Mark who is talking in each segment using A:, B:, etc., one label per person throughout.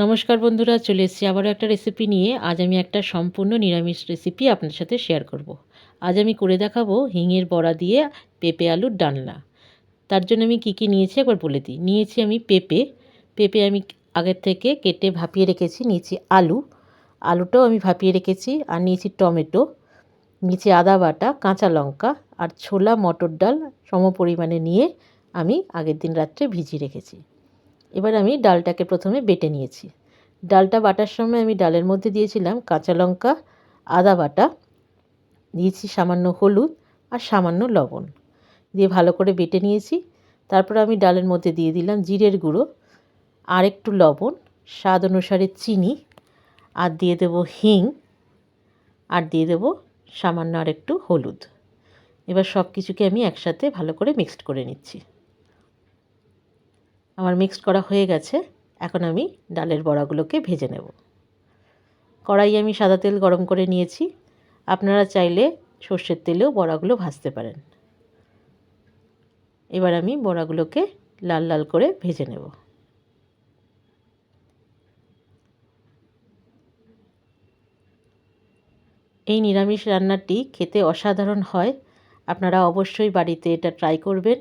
A: নমস্কার বন্ধুরা, চলে এসেছি আবারও একটা রেসিপি নিয়ে। আজ আমি একটা সম্পূর্ণ নিরামিষ রেসিপি আপনার সাথে শেয়ার করব। আজ আমি করে দেখাবো হিঙের বড়া দিয়ে পেঁপে আলুর ডালনা। তার জন্য আমি কি কি নিয়েছি একবার বলে দিই। নিয়েছি আমি পেঁপে। পেঁপে আমি আগের থেকে কেটে ভাপিয়ে রেখেছি। নিয়েছি আলু। আলুটাও আমি ভাপিয়ে রেখেছি। আর নিয়েছি টমেটো। নিয়েছি আদা বাটা, কাঁচা লঙ্কা আর ছোলা মটর ডাল সম পরিমাণে নিয়ে আমি আগের দিন রাত্রে ভিজিয়ে রেখেছি। এবার আমি ডালটাকে প্রথমে বেটে নিয়েছি। ডালটা বাটার সময় আমি ডালের মধ্যে দিয়েছিলাম কাঁচা লঙ্কা, আদা বাটা, দিয়েছি সামান্য হলুদ আর সামান্য লবণ। দিয়ে ভালো করে বেটে নিয়েছি। তারপর আমি ডালের মধ্যে দিয়ে দিলাম জিরের গুঁড়ো, আর একটু লবণ, স্বাদ অনুসারে চিনি, আর দিয়ে দেব হিং, আর দিয়ে দেব সামান্য আর একটু হলুদ। এবার সব কিছুকে আমি একসাথে ভালো করে মিক্সড করে নিচ্ছি। আমার মিক্সড করা হয়ে গেছে। এখন আমি ডালের বড়াগুলোকে ভেজে নেব। কড়াই আমি সাদা তেল গরম করে নিয়েছি। আপনারা চাইলে সর্ষের তেলেও বড়াগুলো ভাজতে পারেন। এবার আমি বড়াগুলোকে লাল লাল করে ভেজে নেব। এই নিরামিষ রান্নাটি খেতে অসাধারণ হয়। আপনারা অবশ্যই বাড়িতে এটা ট্রাই করবেন।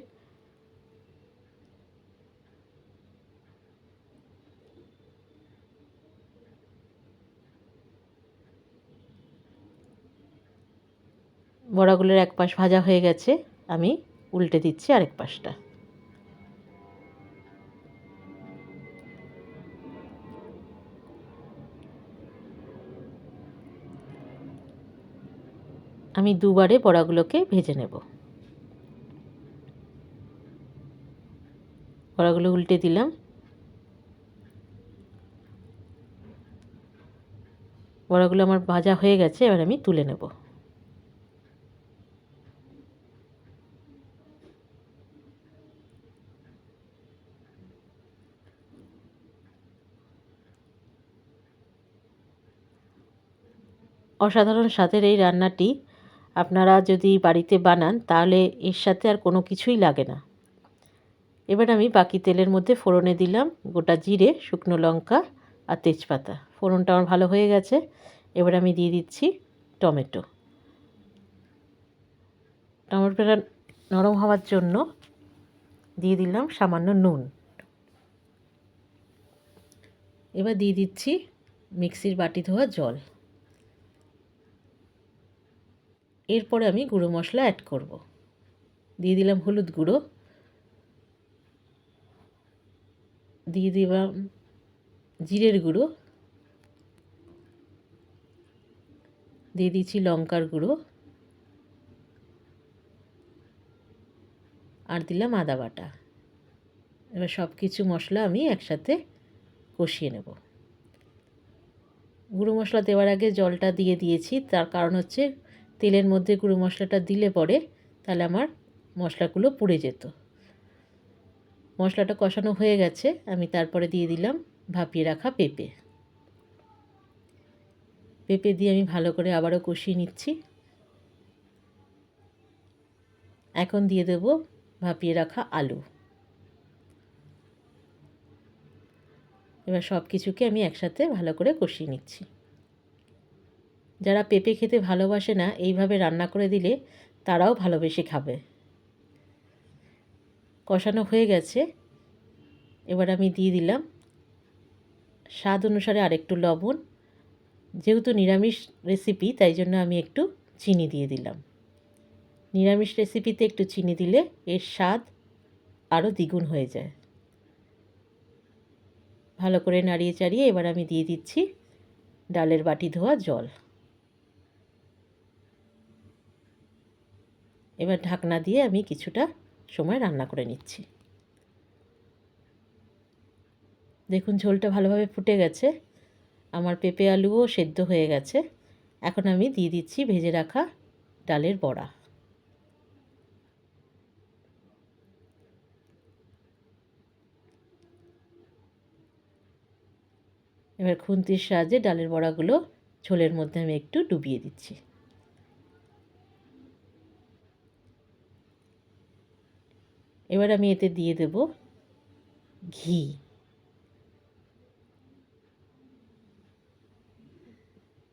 A: বড়াগুলোর এক পাশ ভাজা হয়ে গেছে, আমি উল্টে দিচ্ছি আরেক পাশটা। আমি দুবারে বড়াগুলোকে ভেজে নেব। বড়াগুলো উল্টে দিলাম। বড়াগুলো আমার ভাজা হয়ে গেছে, এবার আমি তুলে নেব। অসাধারণ স্বাদের এই রান্নাটি আপনারা যদি বাড়িতে বানান, তাহলে এর সাথে আর কোনো কিছুই লাগে না। এবার আমি বাকি তেলের মধ্যে ফোড়নে দিলাম গোটা জিরে, শুকনো লঙ্কা আর তেজপাতা। ফোড়নটা আমার ভালো হয়ে গেছে। এবার আমি দিয়ে দিচ্ছি টমেটো। টমেটোটা নরম হওয়ার জন্য দিয়ে দিলাম সামান্য নুন। এবার দিয়ে দিচ্ছি মিক্সির বাটি ধোয়া জল। এরপরে আমি গুঁড়ো মশলা অ্যাড করব। দিয়ে দিলাম হলুদ গুঁড়ো। দিয়ে দিলাম জিরের গুঁড়ো। দিয়ে দিচ্ছি লঙ্কার গুঁড়ো। আর দিলাম আদা বাটা। এবার সব কিছু মশলা আমি একসাথে কষিয়ে নেব। গুঁড়ো মশলা দেওয়ার আগে জলটা দিয়ে দিয়েছি, তার কারণ হচ্ছে তেলের মধ্যে গুঁড়ো মশলাটা দিলে পরে তাহলে আমার মশলাগুলো পুড়ে যেত। মশলাটা কষানো হয়ে গেছে, আমি তারপরে দিয়ে দিলাম ভাপিয়ে রাখা পেঁপে। পেঁপে দিয়ে আমি ভালো করে আবারও কষিয়ে নিচ্ছি। এখন দিয়ে দেব ভাপিয়ে রাখা আলু। এবার সব কিছুকে আমি একসাথে ভালো করে কষিয়ে নিচ্ছি। যারা পেঁপে খেতে ভালোবাসে না, এইভাবে রান্না করে দিলে তারাও ভালোবেসে খাবে। কষানো হয়ে গেছে। এবার আমি দিয়ে দিলাম স্বাদ অনুসারে আরেকটু লবণ। যেহেতু নিরামিষ রেসিপি তাই জন্য আমি একটু চিনি দিয়ে দিলাম। নিরামিষ রেসিপিতে একটু চিনি দিলে এর স্বাদ আরও দ্বিগুণ হয়ে যায়। ভালো করে নাড়িয়ে চাড়িয়ে এবার আমি দিয়ে দিচ্ছি ডালের বাটি ধোয়া জল। এবার ঢাকনা দিয়ে আমি কিছুটা সময় রান্না করে নিচ্ছি। দেখুন, ঝোলটা ভালোভাবে ফুটে গেছে। আমার পেঁপে আলুও সেদ্ধ হয়ে গেছে। এখন আমি দিয়ে দিচ্ছি ভেজে রাখা ডালের বড়া। এবার খুন্তির সাহায্যে ডালের বড়াগুলো ঝোলের মধ্যে আমি একটু ডুবিয়ে দিচ্ছি। এবার আমি এতে দিয়ে দেব ঘি।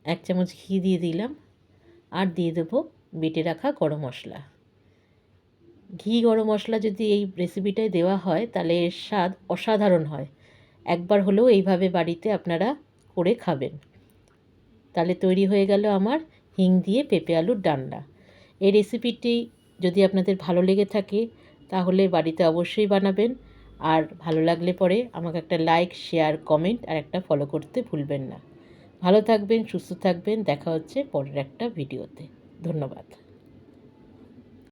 A: এক চামচ ঘি দিয়ে দিলাম আর দিয়ে দেবো বেটে রাখা গরম মশলা। ঘি গরম মশলা যদি এই রেসিপিটায় দেওয়া হয়, তাহলে এর স্বাদ অসাধারণ হয়। একবার হলেও এইভাবে বাড়িতে আপনারা করে খাবেন। তাহলে তৈরি হয়ে গেল আমার হিং দিয়ে পেঁপে আলুর ডালনা এই রেসিপিটি যদি আপনাদের ভালো লেগে থাকে তাহলে বাড়িতে অবশ্যই বানাবেন। আর ভালো লাগলে পরে আমাকে একটা লাইক শেয়ার কমেন্ট আর একটা ফলো করতে ভুলবেন না। ভালো থাকবেন, সুস্থ থাকবেন। দেখা হচ্ছে পরের একটা ভিডিওতে ধন্যবাদ।